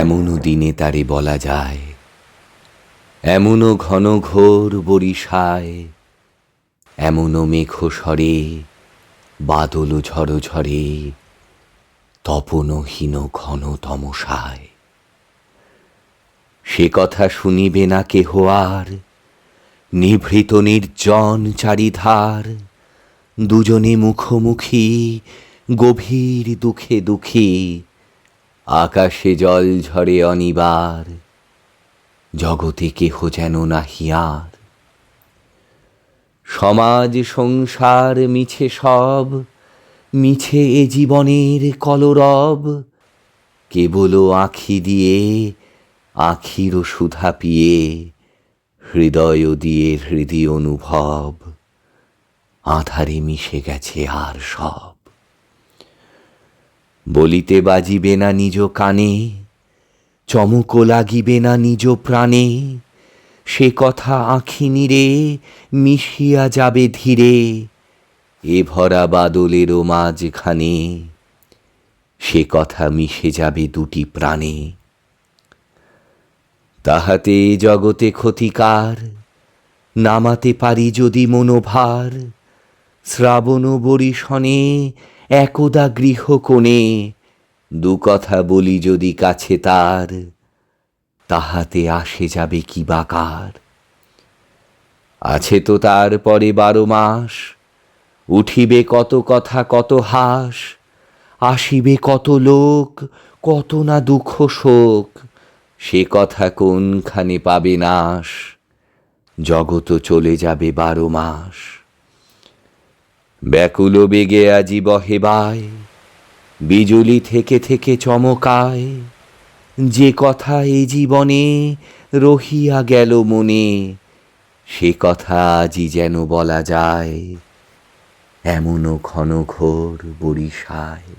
এমনও দিনে তারে বলা যায়, এমনও ঘন ঘোর বরিশায়, এমনও মেঘ সরে বাদল ঝড় ঝরে তপনহীন ঘন তমসায়। সে কথা শুনিবে না কেহ আর, নিভৃত নির্জন চারিধার, দুজনে মুখোমুখি, গভীর দুঃখে দুঃখী আকাশে জল ঝরে অনিবার, জগতে কেহ যেন না হিয়ার সমাজ সংসার মিছে সব, মিছে এ জীবনের কলরব। কেবল আখি দিয়ে, আখির সুধা পিয়ে, হৃদয় দিয়ে হৃদয় অনুভব, আধারে মিশে গেছে আর সব। বলিতে বাজিবে না নিজ কানে, চমকো লাগিবে না নিজ প্রাণে। সে কথা আঁখি নিরে মিশিয়া যাবে ধীরে, এ ভরা বাদলেরও মাঝখানে। সে কথা মিশে যাবে দুটি প্রাণে। তাহাতে জগতে ক্ষতিকার, নামাতে পারি যদি মনোভার। শ্রাবণ বরিশনে একদা গৃহ কোণে দু কথা বলি যদি কাছে তার, তাহাতে আসে যাবে কি বাকার আছে তো তার পরে বারো মাস, উঠিবে কত কথা কত হাস, আসিবে কত লোক, কত না দুঃখ শোক, সে কথা কোনখানে পাবে নাশ? জগত চলে যাবে বারো মাস। ব্যাকুল বেগে আজি বহে বায় বিজুলি থেকে থেকে চমকায়, যে কথা এ জীবনে রহিয়া গেল মনে, সে কথা আজি যেন বলা যায়, এমনও ঘন ঘোর বরিশায়।